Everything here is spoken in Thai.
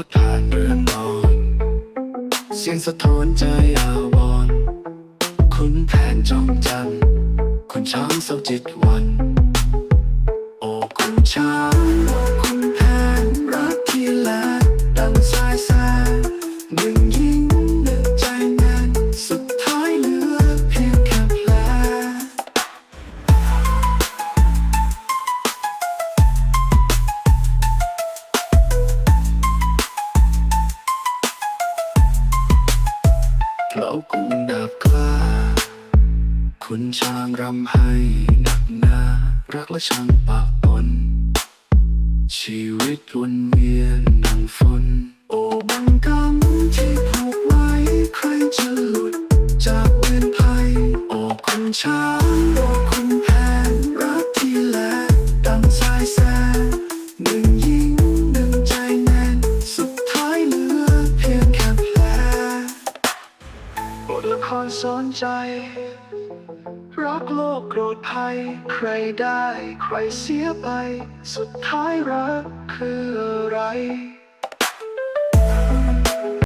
ัดผ่านเรือนนอนเสียงสะท้อนใจอาวรคุณแทนจองจำคุณช้างเศร้าจิตวัน เรากุงดาบกล้าคุณช้างรำให้หนักหนารักและช่างปะปน ชีวิตวนเวียนดังฝนโอ้บังกำที่ผูกไว้ ใครจะหลุดจากเวรภัย โอ้คุณช้างโอ้คุณ ทละครสอนใจ รักโลกโกรธภัย ใครได้ ใครเสียไป สุดท้ายรักคืออะไร